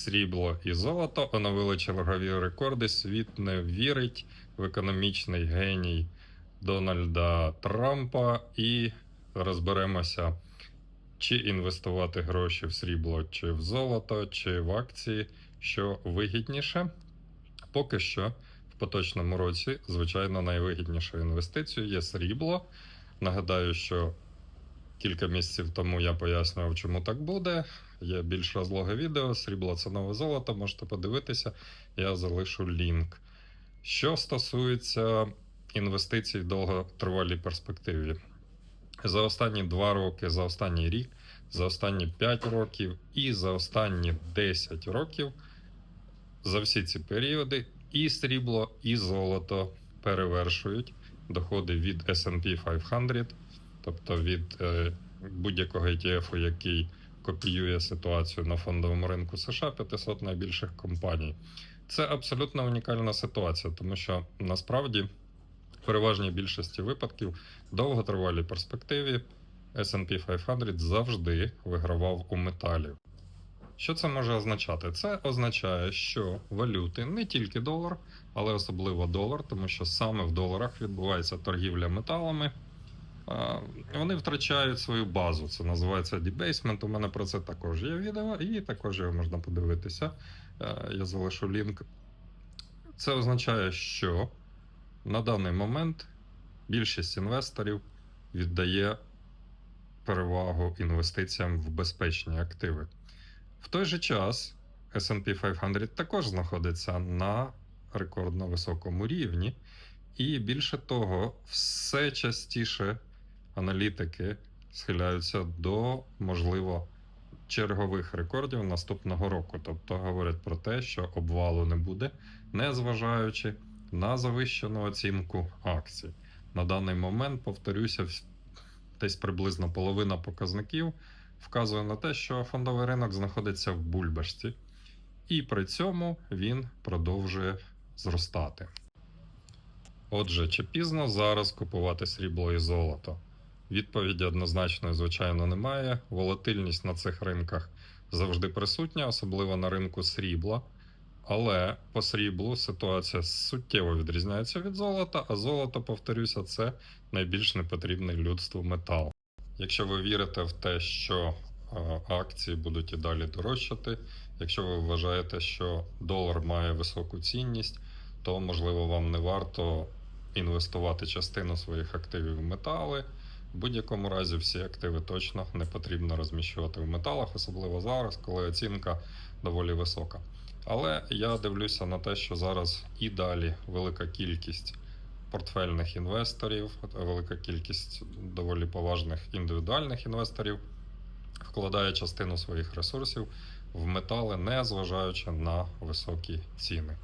срібло і золото оновили чергові рекорди. Світ не вірить в економічний геній Дональда Трампа і розберемося, чи інвестувати гроші в срібло, чи в золото, чи в акції, що вигідніше. Поки що в поточному році, звичайно, найвигіднішою інвестицією є срібло. Нагадаю, що кілька місяців тому я пояснював, чому так буде. Є більш розлоге відео, срібло це нове золото, можете подивитися, я залишу лінк. Що стосується інвестицій в довготривалій перспективі, за останні 2 роки, за останній рік, за останні 5 років і за останні 10 років, за всі ці періоди, і срібло, і золото перевершують доходи від SP 500, тобто від е, будь-якого ETF, який копіює ситуацію на фондовому ринку США 500 найбільших компаній. Це абсолютно унікальна ситуація, тому що насправді в переважній більшості випадків довготривалій перспективі SP 500 завжди вигравав у металів. Що це може означати? Це означає, що валюти не тільки долар, але особливо долар, тому що саме в доларах відбувається торгівля металами. Вони втрачають свою базу. Це називається дебейсмент. У мене про це також є відео, і також його можна подивитися. Е, Я залишу лінк. Це означає, що на даний момент більшість інвесторів віддає перевагу інвестиціям в безпечні активи. В той же час SP 500 також знаходиться на рекордно високому рівні, і більше того, все частіше аналітики схиляються до, можливо, чергових рекордів наступного року. Тобто говорять про те, що обвалу не буде, незважаючи на завищену оцінку акцій. На даний момент, повторюся, десь приблизно половина показників вказує на те, що фондовий ринок знаходиться в бульбашці, і при цьому він продовжує зростати. Отже, чи пізно зараз купувати срібло і золото? Відповіді однозначної, звичайно, немає. Волатильність на цих ринках завжди присутня, особливо на ринку срібла. Але по сріблу ситуація суттєво відрізняється від золота, а золото, повторюся, це найбільш непотрібний людству метал. Якщо ви вірите в те, що е, акції будуть і далі дорожчати, якщо ви вважаєте, що долар має високу цінність, то можливо вам не варто інвестувати частину своїх активів в метали. В будь-якому разі всі активи точно не потрібно розміщувати в металах, особливо зараз, коли оцінка доволі висока. Але я дивлюся на те, що зараз і далі велика кількість портфельних інвесторів, велика кількість доволі поважних індивідуальних інвесторів вкладає частину своїх ресурсів в метали, не зважаючи на високі ціни.